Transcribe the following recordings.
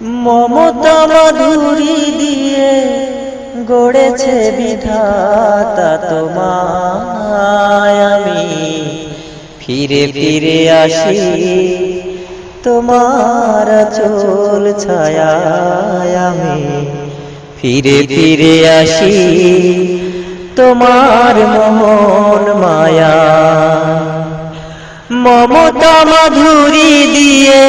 মমতা মাধুরী দিয়ে গড়েছে বিধাতা তোমায় আমি। ফিরে ফিরে আসি তোমার চোল ছায়ায় আমি। ফিরে ফিরে আসি তোমার মোহন মায়া। মমতা মাধুরী দিয়ে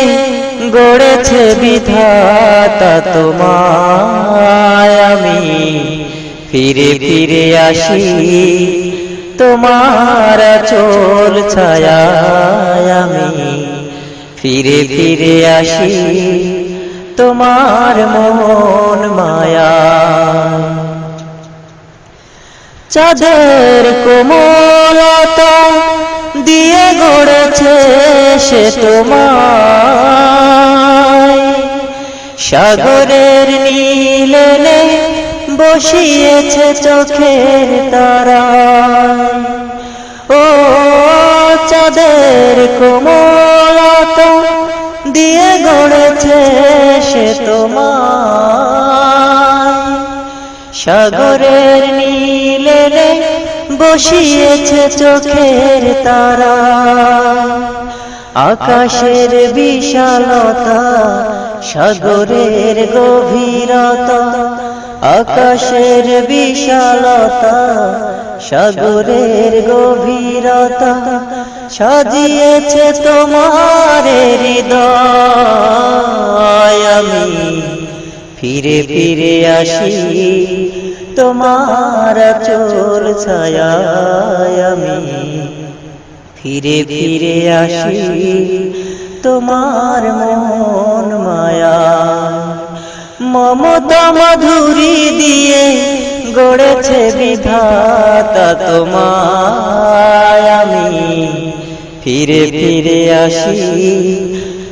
গড়েছে বিধাতা তোমায় আমি। ফিরে ফিরে আসি তোমার চোল ছায়ায় আমি। ফিরে ফিরে আসি তোমার মোহন মায়া। চাঁদের কোমলতা দিয়ে গড়েছে সে তোমায় সাগরের নীলে বসিয়েছে চোখের তারা। ও চাঁদের কোমলতা দিয়ে গড়েছে সে তোমায় সাগরের নীলে বসিয়েছে চোখের তারা। আকাশের বিশালতা সাগরের গভীরতা, আকাশের বিশালতা, সাগরের গভীরতা সাজিয়েছে তোমার হৃদয়। আমি ফিরে ফিরে আসি তোমার চোর ছায়ায়। আমি ফিরে ফিরে আসি তোমার মন মায়া। মমতা মাধুরী দিয়ে গড়েছে বিধাতা তোমায় আমি। ফিরে ফিরে আসি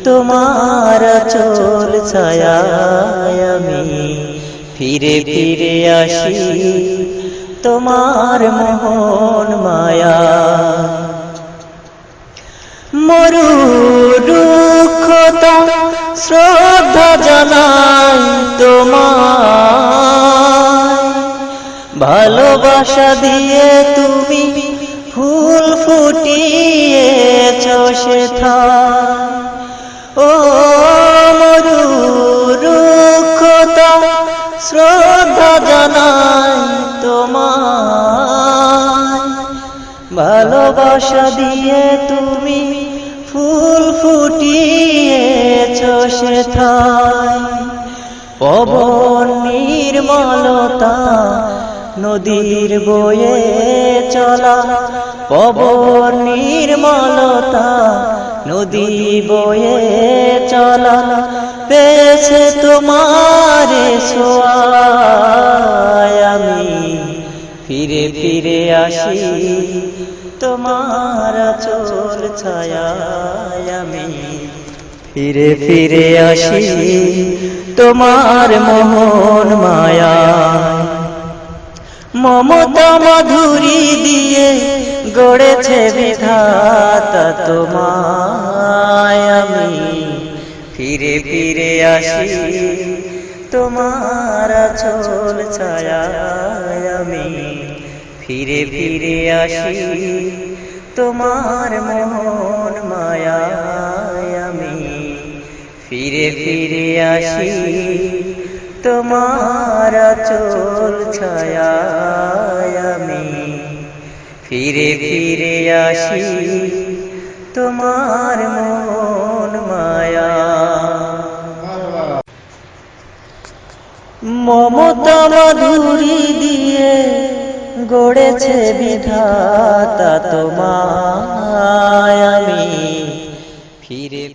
তোমার চোল ছায়ায় আমি। ফিরে ফিরে আসি তোমার মোহন মায়া। মরু জানাই তোমায়। ভালোবাসা দিয়ে তুমি ফুল ফুটিয়েছ সেথা ও মরু রুক্ষতা শ্রদ্ধা জানাই তোমায়। ভালোবাসা দিয়ে তুমি ফুল ফুটিয়েছ সেথায় পবন নির্মলতা, নদীর বয়ে চলা, পবন নির্মলতা, নদী বয়ে চলা, পেয়েছে তোমার আমি। ফিরে ফিরে আসি তোমার চোর ছায়ায় আমি। ফিরে ফিরে আসি, তোমার মোহন মায়া। মমতা মাধুরী দিয়ে গড়েছে বিধাতা তোমায় আমি। ফিরে ফিরে আসি, তোমার চোল ছায়ায় আমি। ফিরে ফিরে আসি, তোমার মোহন মায়ায় আমি। ফিরে ফিরে আসি, তোমার চোল ছায়ায় আমি। ফিরে ফিরে আসি, তোমার মোহন মায়া। মমতা মাধুরী দিয়ে গড়েছে বিধাতা তোমায় আমি। ফিরে